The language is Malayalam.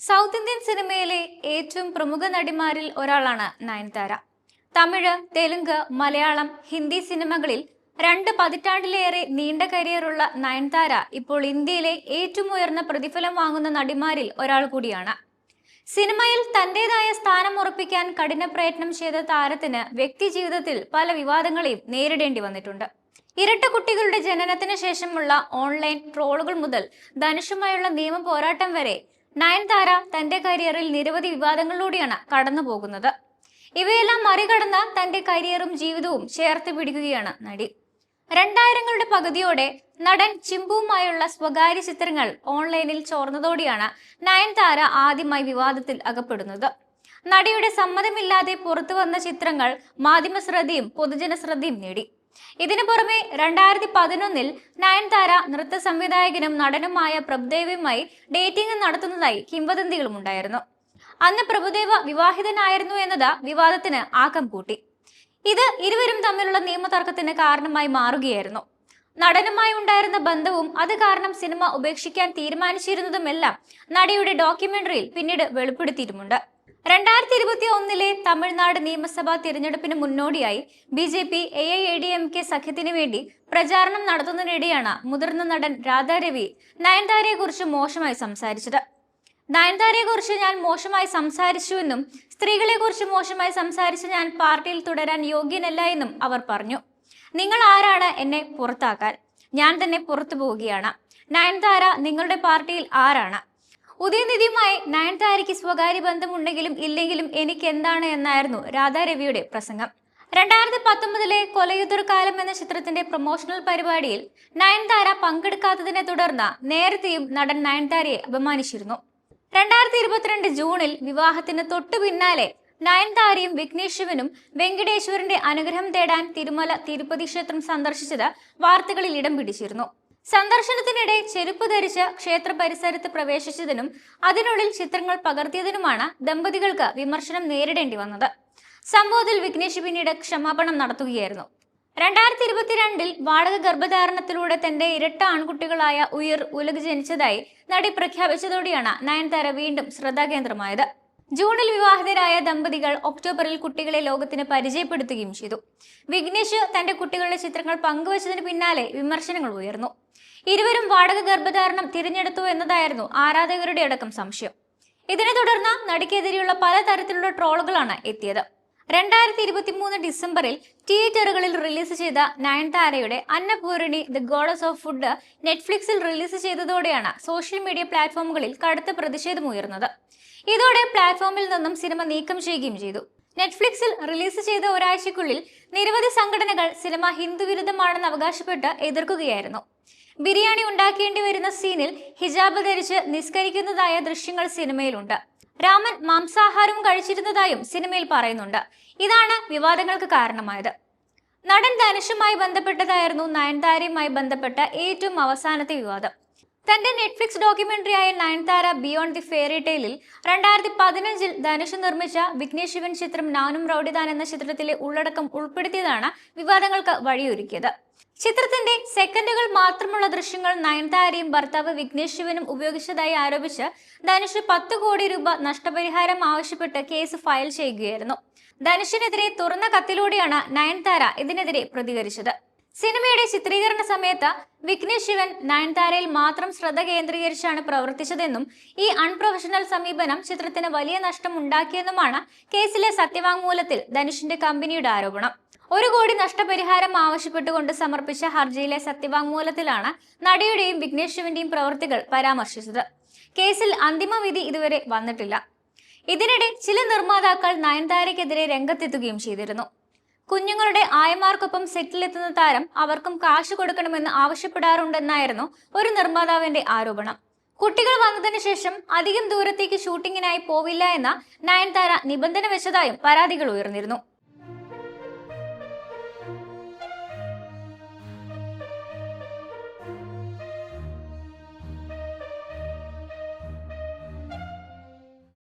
സൗത്ത് ഇന്ത്യൻ സിനിമയിലെ ഏറ്റവും പ്രമുഖ നടിമാരിൽ ഒരാളാണ് നയൻതാര. തമിഴ് തെലുങ്ക് മലയാളം ഹിന്ദി സിനിമകളിൽ രണ്ട് പതിറ്റാണ്ടിലേറെ നീണ്ട കരിയറുള്ള നയൻതാര ഇപ്പോൾ ഇന്ത്യയിലെ ഏറ്റവും ഉയർന്ന പ്രതിഫലം വാങ്ങുന്ന നടിമാരിൽ ഒരാൾ കൂടിയാണ്. സിനിമയിൽ തന്റേതായ സ്ഥാനം ഉറപ്പിക്കാൻ കഠിന പ്രയത്നം ചെയ്ത താരത്തിന് വ്യക്തി ജീവിതത്തിൽ പല വിവാദങ്ങളെയും നേരിടേണ്ടി വന്നിട്ടുണ്ട്. ഇരട്ട കുട്ടികളുടെ ജനനത്തിന് ശേഷമുള്ള ഓൺലൈൻ ട്രോളുകൾ മുതൽ ധനുഷുമായുള്ള നിയമ പോരാട്ടം വരെ നയൻതാര തന്റെ കരിയറിൽ നിരവധി വിവാദങ്ങളിലൂടെയാണ് കടന്നു പോകുന്നത് ഇവയെല്ലാം മറികടന്ന് തന്റെ കരിയറും ജീവിതവും ചേർത്ത് പിടിക്കുകയാണ് നടി. രണ്ടായിരങ്ങളുടെ പകുതിയോടെ നടൻ ചിമ്പുവുമായുള്ള സ്വകാര്യ ചിത്രങ്ങൾ ഓൺലൈനിൽ ചോർന്നതോടെയാണ് നയൻതാര ആദ്യമായി വിവാദത്തിൽ അകപ്പെടുന്നത്. നടിയുടെ സമ്മതമില്ലാതെ പുറത്തു വന്ന ചിത്രങ്ങൾ മാധ്യമ ശ്രദ്ധയും പൊതുജന ശ്രദ്ധയും നേടി. ഇതിനു പുറമെ രണ്ടായിരത്തി പതിനൊന്നിൽ നയൻതാര നൃത്ത സംവിധായകനും നടനുമായ പ്രഭുദേവയുമായി ഡേറ്റിംഗ് നടത്തുന്നതായി കിംവദന്തികളും ഉണ്ടായിരുന്നു അന്ന് പ്രഭുദേവ വിവാഹിതനായിരുന്നു എന്നത് വിവാദത്തിന് ആക്കം കൂട്ടി. ഇത് ഇരുവരും തമ്മിലുള്ള നിയമതർക്കത്തിന് കാരണമായി മാറുകയായിരുന്നു. നടനുമായി ഉണ്ടായിരുന്ന ബന്ധവും അത് കാരണം സിനിമ ഉപേക്ഷിക്കാൻ തീരുമാനിച്ചിരുന്നതുമെല്ലാം നടിയുടെ ഡോക്യുമെന്ററിയിൽ പിന്നീട് വെളിപ്പെടുത്തിയിട്ടുമുണ്ട്. രണ്ടായിരത്തി ഇരുപത്തി ഒന്നിലെ തമിഴ്നാട് നിയമസഭാ തിരഞ്ഞെടുപ്പിന് മുന്നോടിയായി B J P A I A D M K സഖ്യത്തിന് വേണ്ടി പ്രചാരണം നടത്തുന്നതിനിടെയാണ് മുതിർന്ന നടൻ രാധാരവി നയൻതാരയെ കുറിച്ച് മോശമായി സംസാരിച്ചത്. നയൻതാരയെ കുറിച്ച് ഞാൻ മോശമായി സംസാരിച്ചുവെന്നും സ്ത്രീകളെ കുറിച്ച് മോശമായി സംസാരിച്ച് ഞാൻ പാർട്ടിയിൽ തുടരാൻ യോഗ്യനല്ല എന്നും അവർ പറഞ്ഞു. നിങ്ങൾ ആരാണ് എന്നെ പുറത്താക്കാൻ? ഞാൻ തന്നെ പുറത്തു പോവുകയാണ്. നയൻതാര നിങ്ങളുടെ പാർട്ടിയിൽ ആരാണ്? ഉദയനിധിയുമായി നയൻതാരയ്ക്ക് സ്വകാര്യ ബന്ധമുണ്ടെങ്കിലും ഇല്ലെങ്കിലും എനിക്ക് എന്താണ് എന്നായിരുന്നു രാധാരവിയുടെ പ്രസംഗം. രണ്ടായിരത്തി പത്തൊമ്പതിലെ കൊലയുതൊരു കാലം എന്ന ചിത്രത്തിന്റെ പ്രൊമോഷണൽ പരിപാടിയിൽ നയൻതാര പങ്കെടുക്കാത്തതിനെ തുടർന്ന് നേരത്തെയും നടൻ നയൻതാരയെ അപമാനിച്ചിരുന്നു. രണ്ടായിരത്തി ഇരുപത്തിരണ്ട് ജൂണിൽ വിവാഹത്തിന് തൊട്ടു പിന്നാലെ നയൻതാരയും വിഘ്നേഷ് ശിവനും വെങ്കടേശ്വരന്റെ അനുഗ്രഹം തേടാൻ തിരുമല തിരുപ്പതി ക്ഷേത്രം സന്ദർശിച്ചത് വാർത്തകളിൽ ഇടം പിടിച്ചിരുന്നു. സന്ദർശനത്തിനിടെ ചെരുപ്പ് ധരിച്ച് ക്ഷേത്ര പരിസരത്ത് പ്രവേശിച്ചതിനും അതിനുള്ളിൽ ചിത്രങ്ങൾ പകർത്തിയതിനുമാണ് ദമ്പതികൾക്ക് വിമർശനം നേരിടേണ്ടി വന്നത്. സംഭവത്തിൽ വിഘ്നേഷ് പിന്നീട് ക്ഷമാപണം നടത്തുകയായിരുന്നു. രണ്ടായിരത്തി ഇരുപത്തിരണ്ടിൽ വാടക ഗർഭധാരണത്തിലൂടെ തന്റെ ഇരട്ട ആൺകുട്ടികളായ ഉയർ ഉലക് ജനിച്ചതായി നടി പ്രഖ്യാപിച്ചതോടെയാണ് നയൻതാര വീണ്ടും ശ്രദ്ധാകേന്ദ്രമായത്. ജൂണിൽ വിവാഹിതരായ ദമ്പതികൾ ഒക്ടോബറിൽ കുട്ടികളെ ലോകത്തിന് പരിചയപ്പെടുത്തുകയും ചെയ്തു. വിഘ്നേഷ് തന്റെ കുട്ടികളുടെ ചിത്രങ്ങൾ പങ്കുവച്ചതിന് പിന്നാലെ വിമർശനങ്ങൾ ഉയർന്നു. ഇരുവരും വാടക ഗർഭധാരണം തിരഞ്ഞെടുത്തു എന്നതായിരുന്നു ആരാധകരുടെ അടക്കം സംശയം. ഇതിനെ തുടർന്ന് നടിക്കെതിരെയുള്ള പലതരത്തിലുള്ള ട്രോളുകളാണ് എത്തിയത്. രണ്ടായിരത്തി ഇരുപത്തി മൂന്ന് ഡിസംബറിൽ തിയേറ്ററുകളിൽ റിലീസ് ചെയ്ത നയൻതാരയുടെ Annapoorani the goddess of food നെറ്റ്ഫ്ലിക്സിൽ release ചെയ്തതോടെയാണ് സോഷ്യൽ മീഡിയ പ്ലാറ്റ്ഫോമുകളിൽ കടുത്ത പ്രതിഷേധമുയർന്നത് ഇതോടെ പ്ലാറ്റ്ഫോമിൽ നിന്നും സിനിമ നീക്കം ചെയ്യുകയും ചെയ്തു. നെറ്റ്ഫ്ലിക്സിൽ റിലീസ് ചെയ്ത ഒരാഴ്ചയ്ക്കുള്ളിൽ നിരവധി സംഘടനകൾ സിനിമ ഹിന്ദുവിരുദ്ധമാണെന്ന് അവകാശപ്പെട്ട് എതിർക്കുകയായിരുന്നു. ബിരിയാണി ഉണ്ടാക്കേണ്ടി വരുന്ന സീനിൽ ഹിജാബ് ധരിച്ച് നിസ്കരിക്കുന്നതായ ദൃശ്യങ്ങൾ സിനിമയിലുണ്ട്. രാമൻ മാംസാഹാരവും കഴിച്ചിരുന്നതായും സിനിമയിൽ പറയുന്നുണ്ട്. ഇതാണ് വിവാദങ്ങൾക്ക് കാരണമായത്. നടൻ ധനുഷുമായി ബന്ധപ്പെട്ടതായിരുന്നു നയൻതാരയുമായി ബന്ധപ്പെട്ട ഏറ്റവും അവസാനത്തെ വിവാദം. തന്റെ നെറ്റ്ഫ്ലിക്സ് ഡോക്യുമെന്ററിയായ നയൻതാര ബിയോണ്ട് ദി ഫെയറി ടെയിലിൽ രണ്ടായിരത്തി പതിനഞ്ചിൽ ധനുഷ് നിർമ്മിച്ച വിഘ്നേഷ് ശിവൻ ചിത്രം നാനും റൌഡിദാൻ എന്ന ചിത്രത്തിലെ ഉള്ളടക്കം ഉൾപ്പെടുത്തിയതാണ് വിവാദങ്ങൾക്ക് വഴിയൊരുക്കിയത്. ചിത്രത്തിന്റെ സെക്കൻഡുകൾ മാത്രമുള്ള ദൃശ്യങ്ങൾ നയൻതാരയും ഭർത്താവ് വിഘ്നേഷ് ശിവനും ഉപയോഗിച്ചതായി ആരോപിച്ച് ധനുഷ് പത്ത് കോടി രൂപ നഷ്ടപരിഹാരം ആവശ്യപ്പെട്ട് കേസ് ഫയൽ ചെയ്യുകയായിരുന്നു. ധനുഷിനെതിരെ തുറന്ന കത്തിലൂടെയാണ് നയൻതാര ഇതിനെതിരെ പ്രതികരിച്ചത്. സിനിമയുടെ ചിത്രീകരണ സമയത്ത് വിഘ്നേഷ് ശിവൻ നയൻതാരയിൽ മാത്രം ശ്രദ്ധ കേന്ദ്രീകരിച്ചാണ് പ്രവർത്തിച്ചതെന്നും ഈ അൺപ്രൊഫഷണൽ സമീപനം ചിത്രത്തിന് വലിയ നഷ്ടം ഉണ്ടാക്കിയെന്നുമാണ് കേസിലെ സത്യവാങ്മൂലത്തിൽ ധനുഷിന്റെ കമ്പനിയുടെ ആരോപണം. ഒരു കോടി നഷ്ടപരിഹാരം ആവശ്യപ്പെട്ടുകൊണ്ട് സമർപ്പിച്ച ഹർജിയിലെ സത്യവാങ്മൂലത്തിലാണ് നടിയുടെയും വിഘ്നേഷ് ശിവന്റെയും പ്രവൃത്തികൾ പരാമർശിച്ചത്. കേസിൽ അന്തിമ വിധി ഇതുവരെ വന്നിട്ടില്ല. ഇതിനിടെ ചില നിർമ്മാതാക്കൾ നയൻതാരയ്ക്കെതിരെ രംഗത്തെത്തുകയും ചെയ്തിരുന്നു. കുഞ്ഞുങ്ങളുടെ ആയമാർക്കൊപ്പം സെറ്റിലെത്തുന്ന താരം അവർക്കും കാശ് കൊടുക്കണമെന്ന് ആവശ്യപ്പെടാറുണ്ടെന്നായിരുന്നു ഒരു നിർമ്മാതാവിന്റെ ആരോപണം. കുട്ടികൾ വന്നതിന് ശേഷം അധികം ദൂരത്തേക്ക് ഷൂട്ടിങ്ങിനായി പോവില്ല എന്ന നയൻതാര നിബന്ധന വെച്ചതായും പരാതികൾ ഉയർന്നിരുന്നു.